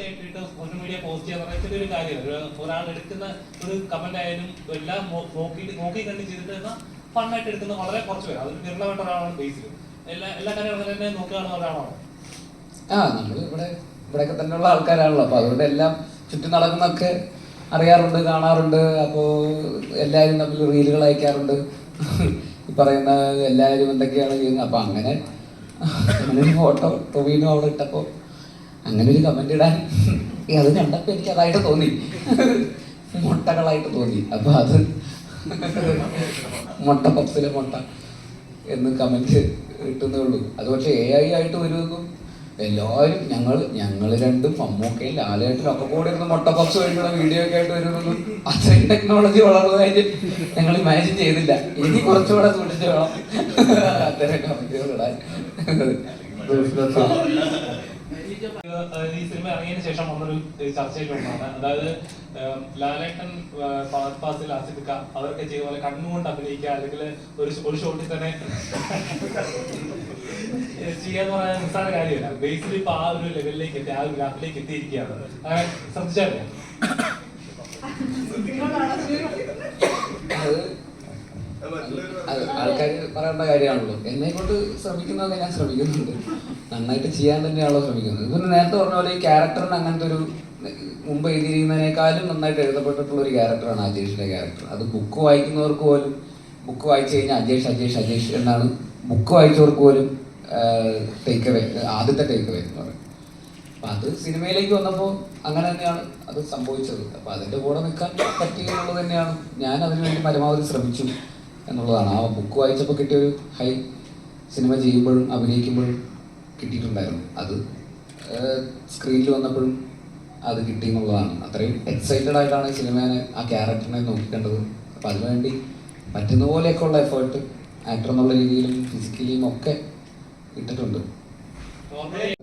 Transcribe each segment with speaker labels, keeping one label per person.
Speaker 1: ആയിട്ട് social media post ചെയ്യാന്ന് പറഞ്ഞാൽ ഒരു കാര്യമാണ് ഒരു ഒരാൾ എടുക്കുന്ന ഒരു കമന്റ് ആയാലും എല്ലാം നോക്കി നോക്കി കണ്ട് ചെയ്തിട്ട് ഫണ്ണായിട്ട് എടുക്കുന്ന വളരെ കുറച്ച് പേര്. അതൊരു വിരളമായിട്ട് ഒരാളാണ് ബേസിൽ എല്ലാ എല്ലാ കാര്യങ്ങളും തന്നെ നോക്കി കാണുന്ന ഒരാളാണ്.
Speaker 2: ആ നമ്മൾ ഇവിടെ ഇവിടെയൊക്കെ തന്നെയുള്ള ആൾക്കാരാണല്ലോ. അപ്പോൾ അതുകൊണ്ട് എല്ലാം ചുറ്റും നടക്കുന്നൊക്കെ അറിയാറുണ്ട് കാണാറുണ്ട്. അപ്പോൾ എല്ലാവരും തമ്മിൽ റീലുകൾ അയക്കാറുണ്ട്. ഈ പറയുന്ന എല്ലാവരും എന്തൊക്കെയാണ് ചെയ്യുന്നത്? അപ്പോൾ അങ്ങനെ ഫോട്ടോ ടൊവീനും അവിടെ ഇട്ടപ്പോൾ അങ്ങനെ ഒരു കമന്റ് ഇടാൻ അത് കണ്ടപ്പോൾ എനിക്ക് അതായിട്ട് തോന്നി. മുട്ടകളായിട്ട് തോന്നി. അപ്പോൾ അത് മുട്ട പപ്സിലെ മുട്ട എന്ന് കമന്റ് കിട്ടുന്നേ ഉള്ളൂ. അത് പക്ഷേ എ ഐ ആയിട്ട് വരുമെന്നും എല്ലാവരും ഞങ്ങൾ ഞങ്ങൾ രണ്ടും മമ്മൂക്കയും ലാലേട്ടനും ഒക്കെ കൂടെ ഇരുന്ന് മുട്ട പപ്സ് കഴിക്കുന്ന വീഡിയോ ഒക്കെ ആയിട്ട് വരുമെന്നും അത്രയും ടെക്നോളജി വളർന്നതായിട്ട് ഞങ്ങൾ ഇമാജിൻ ചെയ്തില്ല. ഇനി കുറച്ചുകൂടെ സൂക്ഷിച്ച് വേണം. അത്തരം കമന്റുകൾ ഇടാൻ.
Speaker 1: ഈ സിനിമ ഇറങ്ങിയതിന് ശേഷം വന്നൊരു ചർച്ചയിൽ ഒന്നാണ് അതായത് ലാലേട്ടൻ ഫഹദ് ഫാസിൽ ആസിഫിക്ക അവരൊക്കെ ചെയ്ത പോലെ കണ്ണുകൊണ്ട് അഭിനയിക്കുക അല്ലെങ്കിൽ ഒരു ഒരു ഷോട്ടിൽ തന്നെ ചെയ്യാന്ന് പറയാൻ നിസ്സാര കാര്യമല്ല. ബേസിൽ ഇപ്പൊ ആ ഒരു ലെവലിലേക്ക് എത്തി ആ ഒരു ഗ്രാഫിലേക്ക് എത്തിയിരിക്കുകയാണ്. ശ്രദ്ധിച്ചാലേ
Speaker 2: ആൾക്കാർ പറയേണ്ട കാര്യമാണല്ലോ. എന്നെ കൊണ്ട് ശ്രമിക്കുന്നതൊക്കെ ഞാൻ ശ്രമിക്കുന്നുണ്ട്. നന്നായിട്ട് ചെയ്യാൻ തന്നെയാണല്ലോ ശ്രമിക്കുന്നത്. പിന്നെ നേരത്തെ പറഞ്ഞ പോലെ ഈ ക്യാരക്ടറിന് അങ്ങനത്തെ ഒരു മുമ്പ് എഴുതിയിരിക്കുന്നതിനേക്കാളും നന്നായിട്ട് എഴുതപ്പെട്ടിട്ടുള്ള ഒരു ക്യാരക്ടറാണ് അജേഷിന്റെ ക്യാരക്ടർ. അത് ബുക്ക് വായിക്കുന്നവർക്ക് പോലും ബുക്ക് വായിച്ചു കഴിഞ്ഞാൽ അജേഷ് അജേഷ് അജേഷ് എന്നാണ് ബുക്ക് വായിച്ചവർക്ക് പോലും ടേക്ക് അവേ ആദ്യത്തെ ടേക്ക് അവേ എന്ന് പറയും അപ്പൊ അത് സിനിമയിലേക്ക് വന്നപ്പോൾ അങ്ങനെ തന്നെയാണ് അത് സംഭവിച്ചത്. അപ്പൊ അതിന്റെ കൂടെ നിൽക്കാൻ പറ്റില്ല എന്നുള്ളത് തന്നെയാണ് ഞാൻ അതിനുവേണ്ടി പരമാവധി ശ്രമിച്ചു. എന്നുള്ളതാണ്. ആ ബുക്ക് വായിച്ചപ്പോൾ കിട്ടിയ ഒരു ഹൈ സിനിമ ചെയ്യുമ്പോഴും അഭിനയിക്കുമ്പോഴും കിട്ടിയിട്ടുണ്ടായിരുന്നു. അത് സ്ക്രീനിൽ വന്നപ്പോഴും അത് കിട്ടി എന്നുള്ളതാണ്. അത്രയും എക്സൈറ്റഡ് ആയിട്ടാണ് ഈ സിനിമേനെ ആ ക്യാരക്ടറിനെ നോക്കിക്കേണ്ടത്. അപ്പം അതിനുവേണ്ടി പറ്റുന്ന പോലെയൊക്കെ ഉള്ള എഫേർട്ട് ആക്ടർ എന്നുള്ള രീതിയിലും ഫിസിക്കലിയും ഒക്കെ ഇട്ടിട്ടുണ്ട്.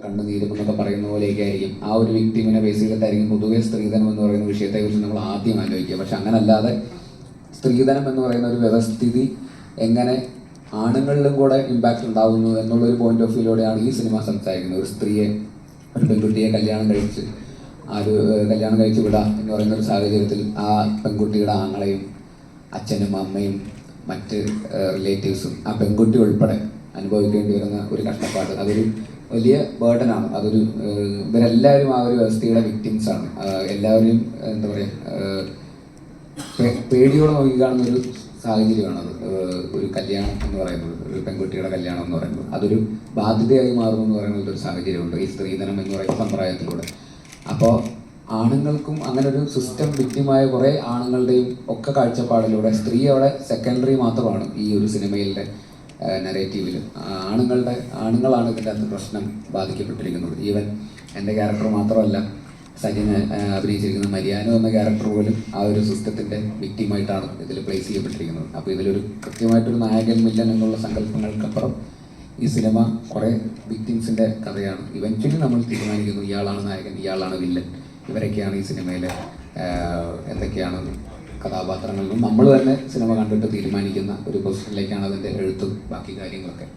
Speaker 2: കണ്ണു നീരുമെന്നൊക്കെ പറയുന്ന പോലെയൊക്കെ ആയിരിക്കും. ആ ഒരു വ്യക്തിമിനെ ബേസ് ചെയ്തിട്ടായിരിക്കും പൊതുവെ സ്ത്രീധനം എന്ന് പറയുന്ന വിഷയത്തെക്കുറിച്ച് നമ്മൾ ആദ്യം ആലോചിക്കുക. പക്ഷെ അങ്ങനല്ലാതെ സ്ത്രീധനം എന്ന് പറയുന്ന ഒരു വ്യവസ്ഥിതി എങ്ങനെ ആണുങ്ങളിലും കൂടെ ഇമ്പാക്റ്റ് ഉണ്ടാകുന്നു എന്നുള്ളൊരു പോയിന്റ് ഓഫ് വ്യൂയിലൂടെയാണ് ഈ സിനിമ സംസാരിക്കുന്നത്. ഒരു സ്ത്രീയെ ഒരു പെൺകുട്ടിയെ കല്യാണം കഴിച്ച് ആ ഒരു കല്യാണം കഴിച്ച് വിടാം എന്ന് പറയുന്ന ഒരു സാഹചര്യത്തിൽ ആ പെൺകുട്ടിയുടെ ആങ്ങളെയും അച്ഛനും അമ്മയും മറ്റ് റിലേറ്റീവ്സും ആ പെൺകുട്ടി ഉൾപ്പെടെ അനുഭവിക്കേണ്ടി വരുന്ന ഒരു കഷ്ടപ്പാട്. അതൊരു വലിയ ബേർഡനാണ് അതൊരു ഇവരെല്ലാവരും ആ ഒരു വ്യവസ്ഥയുടെ ആണ്. ആഹ് എല്ലാവരെയും എന്താ പറയുക പേടിയോടെ നോക്കി കാണുന്ന ഒരു അത് ഒരു കല്യാണം എന്ന് പറയുന്നത് ഒരു പെൺകുട്ടിയുടെ കല്യാണം എന്ന് പറയുന്നത് അതൊരു ബാധ്യതയായി മാറുന്നു എന്ന് പറയുന്ന ഒരു സാഹചര്യമുണ്ട്. ഈ സ്ത്രീധനം എന്ന് പറയുന്ന സമ്പ്രദായത്തിലൂടെ. അപ്പോൾ ആണുങ്ങൾക്കും അങ്ങനെ ഒരു സിസ്റ്റം വിദ്യമായ കുറേ ആണുങ്ങളുടെയും ഒക്കെ കാഴ്ചപ്പാടിലൂടെ സ്ത്രീ അവിടെ സെക്കൻഡറി മാത്രമാണ് ഈ ഒരു സിനിമയിലെ നെറേറ്റീവിൽ ആണുങ്ങളുടെ ആണുങ്ങളാണ് ഇതിന്റെ അകത്ത് പ്രശ്നം ബാധിക്കപ്പെട്ടിരിക്കുന്നത്. ഈവൻ എന്റെ ക്യാരക്ടർ മാത്രമല്ല സജിന് അഭിനയിച്ചിരിക്കുന്ന മരിയാനോ എന്ന ക്യാരക്ടർ പോലും ആ ഒരു സിസ്റ്റത്തിന്റെ വിക്റ്റിമായിട്ടാണ് ഇതിൽ പ്ലേസ് ചെയ്യപ്പെട്ടിരിക്കുന്നത്. അപ്പോൾ ഇതിലൊരു കൃത്യമായിട്ടൊരു നായകൻ മില്ലൻ എന്നുള്ള സങ്കല്പങ്ങൾക്കപ്പുറം ഈ സിനിമ കുറേ വിക്റ്റിംസിന്റെ കഥയാണ്. ഇവൻച്വലി നമ്മൾ തീരുമാനിക്കുന്നു ഇയാളാണ് നായകൻ ഇയാളാണ് വില്ലൻ. ഇവരൊക്കെയാണ് ഈ സിനിമയിലെ എന്തൊക്കെയാണ് കഥാപാത്രങ്ങളും നമ്മൾ തന്നെ സിനിമ കണ്ടിട്ട് തീരുമാനിക്കുന്ന ഒരു പൊസിഷനിലേക്കാണ് അതിന്റെ എഴുത്തും ബാക്കി കാര്യങ്ങളൊക്കെ.